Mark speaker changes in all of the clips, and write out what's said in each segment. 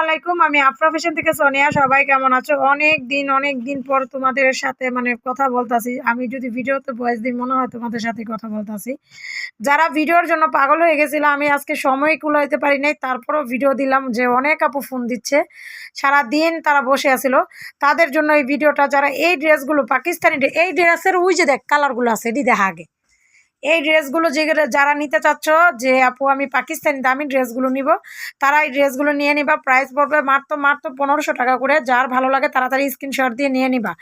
Speaker 1: আলাইকুম, আমি আফরা ফ্যাশন থেকে সোনিয়া, সবাই কেমন আছো? অনেক দিন অনেক দিন পর তোমাদের সাথে মানে কথা বলতাছি। আমি যদি ভিডিওতে বয়স দিই, মনে হয় তোমাদের সাথে কথা বলতাছি। যারা ভিডিওর জন্য পাগল হয়ে গেছিল, আমি আজকে সময় কুলো কুলাইতে পারি নাই। তারপরও ভিডিও দিলাম যে অনেক আপু ফোন দিচ্ছে। সারা দিন তারা বসে আছিল। তাদের জন্য এই ভিডিওটা যারা এই ড্রেসগুলো পাকিস্তানি এই ড্রেসের ওই যে দেখ কালারগুলো আছে, এটি দেখা আগে। এই ড্রেসগুলো যে যারা নিতে চাচ্ছ, যে আপু আমি পাকিস্তানি দামি ড্রেসগুলো নিব তারা এই ড্রেসগুলো নিয়ে নিবা। প্রাইস পড়বে মাত্র মাত্র পনেরোশো টাকা করে। যার ভালো লাগে তাড়াতাড়ি স্ক্রিনশট দিয়ে নিয়ে নিবা।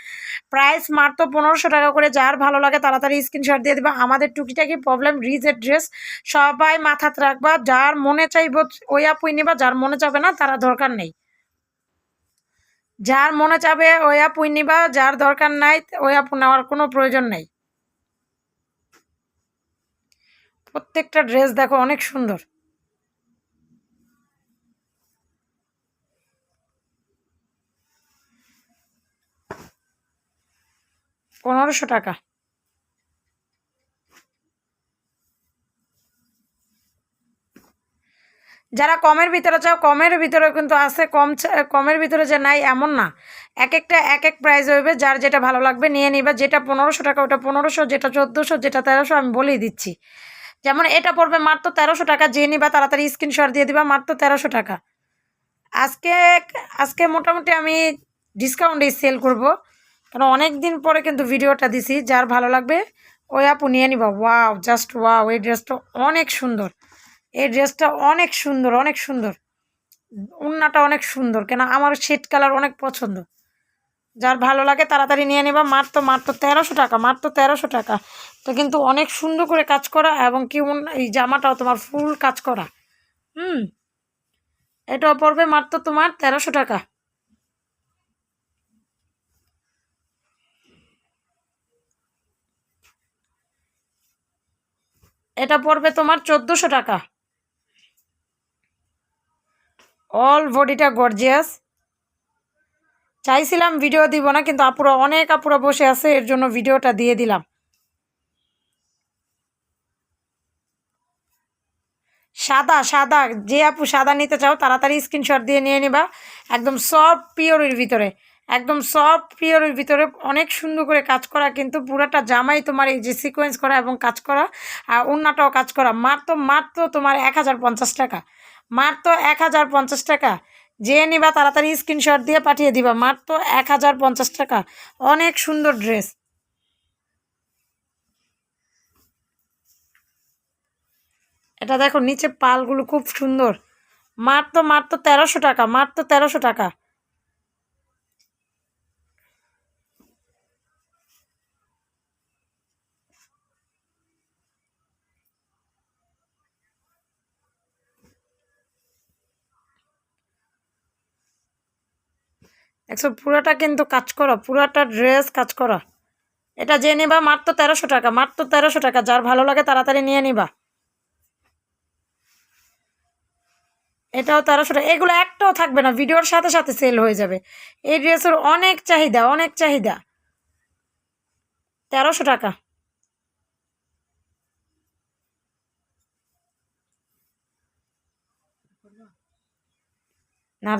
Speaker 1: প্রাইস মাত্র পনেরোশো টাকা করে। যার ভালো লাগে তাড়াতাড়ি স্ক্রিনশট দিয়ে দিবা। আমাদের টুকিটাকি প্রবলেম রিজের ড্রেস সবাই মাথাতে রাখবা। যার মনে চাইব, ওই আপুই নিবা। যার মনে চাবে না, তারা দরকার নেই। যার মনে চাবে, ওই আপুই নিবা। যার দরকার নাই, ওই আপু নেওয়ার কোনো প্রয়োজন নেই। প্রত্যেকটা ড্রেস দেখো অনেক সুন্দর। পনেরোশো টাকা। যারা কমের ভিতরে চাও, কমের ভিতরে কিন্তু আছে, কম কমের ভিতরে যে নাই এমন না। এক একটা, এক এক প্রাইস হইবে, যার যেটা ভালো লাগবে নিয়ে নিবে, যেটা পনেরোশো টাকা, ওটা পনেরোশো, যেটা চোদ্দোশো, যেটা তেরোশো, আমি বলেই দিচ্ছি। যেমন এটা পড়বে মাত্র তেরোশো টাকা, যে নিবা তাড়াতাড়ি স্ক্রিনশট দিয়ে দিবা, মাত্র তেরোশো টাকা। আজকে আজকে মোটামুটি আমি ডিসকাউন্টেই সেল করব, কারণ অনেক দিন পরে কিন্তু ভিডিওটা দিছি, যার ভালো লাগবে, ওই আপু নিয়ে নিবা। ওয়াও জাস্ট ওয়াও এই ড্রেসটা অনেক সুন্দর। এই ড্রেসটা অনেক সুন্দর অনেক সুন্দর। উন্নাটা অনেক সুন্দর, কেন আমার শেড কালার অনেক পছন্দ। যার ভালো লাগে তাড়াতাড়ি নিয়ে নেবা, মাত্র মাত্র তেরোশো টাকা, মাত্র তেরোশো টাকা। তো কিন্তু অনেক সুন্দর করে কাজ করা এবং কি এই জামাটাও তোমার ফুল কাজ করা। হুম। এটাও পড়বে মাত্র তোমার তেরোশো টাকা। এটা পড়বে তোমার চোদ্দোশো টাকা। অল বডিটা গর্জিয়াস চাইছিলাম ভিডিও দিব না, কিন্তু আপুরা অনেক আপুরা বসে আছে, এর জন্য ভিডিওটা দিয়ে দিলাম। সাদা সাদা, যে আপু সাদা নিতে চাও তাড়াতাড়ি স্ক্রিনশট দিয়ে নিয়ে নিবা। একদম সফট পিওরের ভিতরে, একদম সফট পিওরের ভিতরে অনেক সুন্দর করে কাজ করা, কিন্তু পুরাটা জামাই তোমার এই যে সিকোয়েন্স করা এবং কাজ করা, আর অন্যটাও কাজ করা। মার তো মাত্র মাত্র তোমার এক হাজার পঞ্চাশ টাকা। মাত্র এক হাজার পঞ্চাশ টাকা। যে নিবা তাড়াতাড়ি স্ক্রিনশট দিয়ে পাঠিয়ে দিবা। মাত্র এক হাজার পঞ্চাশ টাকা। অনেক সুন্দর ড্রেস এটা দেখো, নিচে পালগুলো খুব সুন্দর। মাত্র মাত্র তেরোশো টাকা মাত্র তেরোশো টাকা। দেখছ পুরাটা কিন্তু কাজ করা, পুরাটা ড্রেস কাজ করা। এটা যে নিবা মাত্র তেরোশো টাকা মাত্র তেরোশো টাকা, যার ভালো লাগে তাড়াতাড়ি নিয়ে নিবা। এটাও তেরোশো টাকা এগুলো একটাও থাকবে না, ভিডিওর সাথে সাথে সেল হয়ে যাবে। এই ড্রেসের অনেক চাহিদা অনেক চাহিদা। তেরোশো টাকা। না।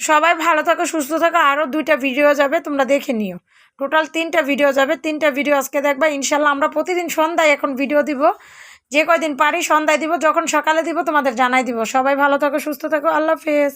Speaker 1: সবাই ভালো থাকো, সুস্থ থাকো আরও দুইটা ভিডিও যাবে, তোমরা দেখে নিও। টোটাল তিনটা ভিডিও যাবে, তিনটা ভিডিও আজকে দেখবা, ইনশাল্লাহ আমরা প্রতিদিন সন্ধ্যায় এখন ভিডিও দিব। যে কয়দিন পারি সন্ধ্যায় দিব, যখন সকালে দিব তোমাদের জানাই দিব। সবাই ভালো থাকো, সুস্থ থাকো, আল্লাহ হাফেজ।